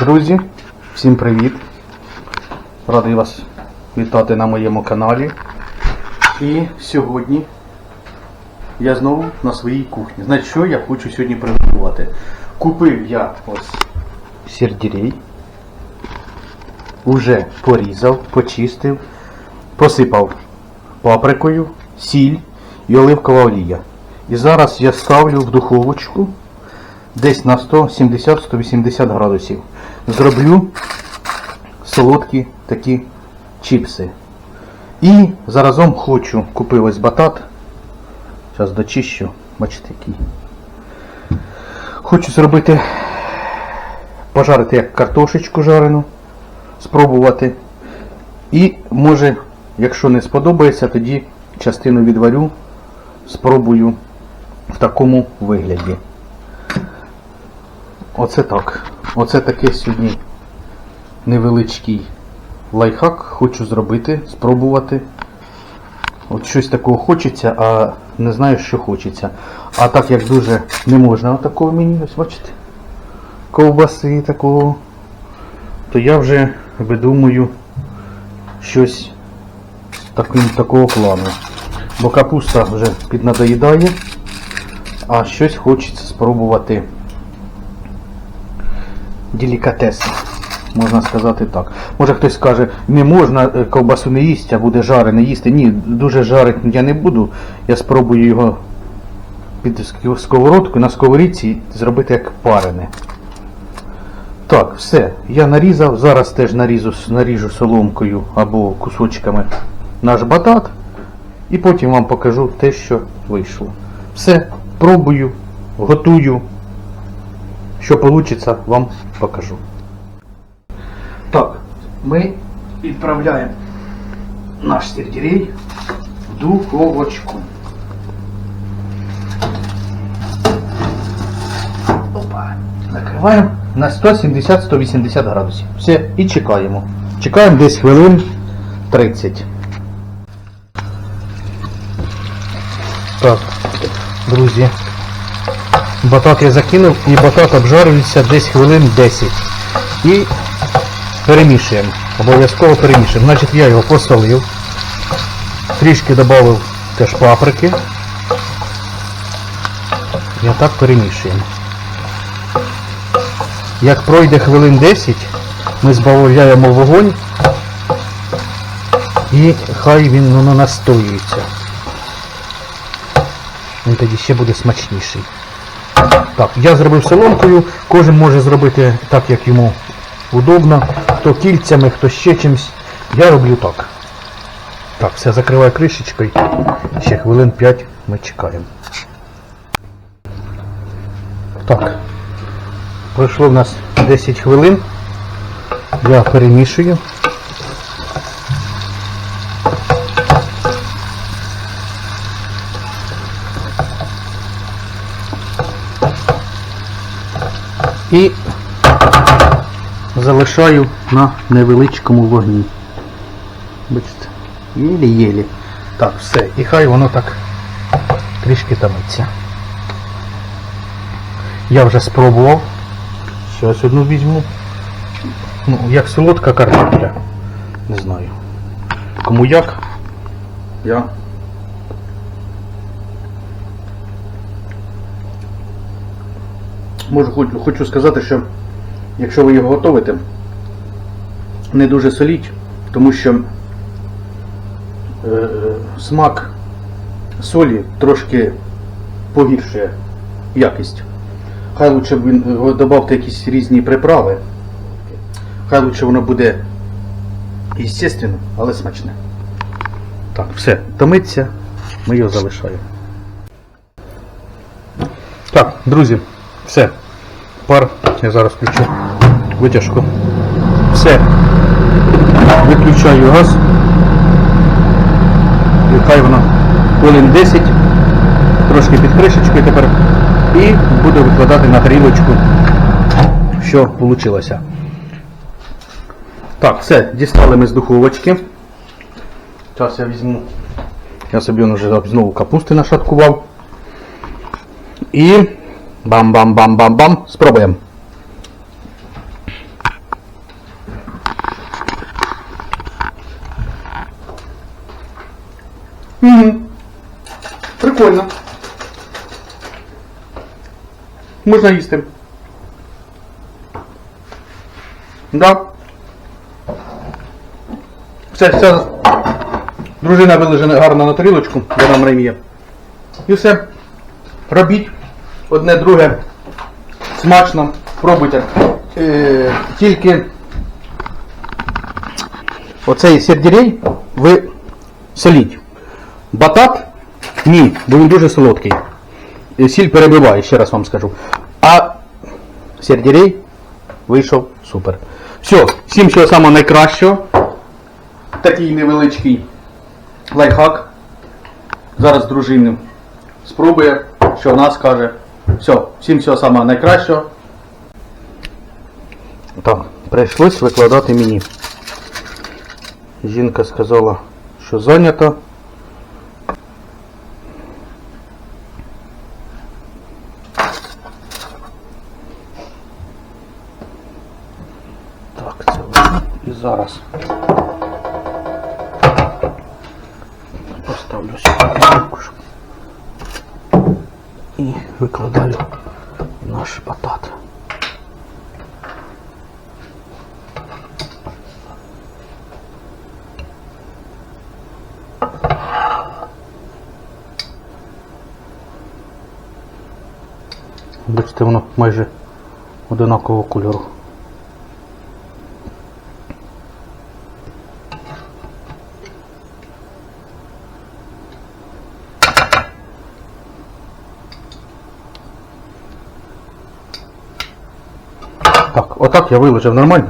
Друзі, всім привіт! Радий вас вітати на моєму каналі. І сьогодні я знову на своїй кухні. Знаєте, що я хочу сьогодні приготувати? Купив я ось сельдерей, уже порізав, почистив, посипав паприкою, сіль і оливкова олія. І зараз я ставлю в духовочку десь на 170-180 градусів. Зроблю солодкі такі чіпси. І заразом хочу, купив ось батат. Зараз дочищу, бачите який. Хочу зробити, пожарити як картошечку жарену, спробувати. І може, якщо не сподобається, тоді частину відварю, спробую в такому вигляді. Оце так. Оце таке сьогодні невеличкий лайфхак. Хочу зробити, спробувати. От щось такого хочеться, а не знаю, що хочеться. А так як дуже не можна отакого мені, ось бачите, ковбаси такого, то я вже видумую щось таким, такого плану. Бо капуста вже піднадоїдає, а щось хочеться спробувати делікатес, можна сказати так. Може хтось скаже, не можна е, ковбасу не їсти, а буде жарене їсти. Ні, дуже жарити я не буду. Я спробую його під ск- сковородку на сковорідці зробити як парене. Так, все. Я нарізав. Зараз теж нарізу, наріжу соломкою або кусочками наш батат. І потім вам покажу те, що вийшло. Все, пробую, готую. Що вийде, вам покажу. Так, ми відправляємо наш сельдерей в духовочку. Опа. Закриваємо на 170-180 градусів. Все, і чекаємо. Чекаємо десь хвилин 30. Так, друзі, Батат я закинув і батат обжарюється десь хвилин 10. І перемішуємо. Обов'язково перемішуємо. Значить я його посолив. Трішки додав теж паприки. І отак перемішуємо. Як пройде хвилин 10, ми збавляємо вогонь і хай він воно настоюється. Він тоді ще буде смачніший. Так, я зробив соломкою, кожен може зробити так, як йому удобно. Хто кільцями, хто ще чимось. Я роблю так. Так, все закриваю кришечкою. Ще хвилин 5 ми чекаємо. Так. Пройшло в нас 10 хвилин. Я перемішую. І залишаю на невеличкому вогні. Бачите, єлі-єлі. Так, все. І хай воно так трішки томиться. Я вже спробував. Зараз одну візьму. Ну, як солодка картопля. Не знаю. Кому як? Я. Можу хочу сказати, що якщо ви його готуєте, не дуже соліть, тому що е, смак солі трошки погіршує якість. Хай лучше він е, додавте якісь різні приправи. Хай лучше воно буде естественно, але смачне. Так, все, томиться, ми його залишаємо. Так, друзі, все. Пар, я зараз включу витяжку. Все. Виключаю газ. І хай воно хвилин 10. Трошки під кришечкою тепер. І буду викладати на тарілочку, що вийшло. Так, все, дістали ми з духовочки. Зараз я візьму. Я собі вже знову капусти нашаткував. І Бам-бам-бам-бам-бам. Спробуємо. Угу. Прикольно. Можна їсти. Да. Все, все. дружина вилежена гарно на тарілочку, де нам рем'є. І все. Робіть. Одне друге. Смачно. Пробуйте. Е, тільки оцей сельдерей ви соліть. Батат ні, бо він дуже солодкий. Е, Сіль перебиває, ще раз вам скажу. А сельдерей вийшов супер. Все, всім всього самого найкращого. Такий невеличкий лайфхак. Зараз дружини спробує, що вона скаже. Все, всім всього самого найкращого. Так, прийшлось викладати мені. Жінка сказала, що зайнята. Так, це і зараз. Поставлю сюди. І викладаю наш батат. Бачите, воно майже одинакового кольору. Отак я виложив нормально.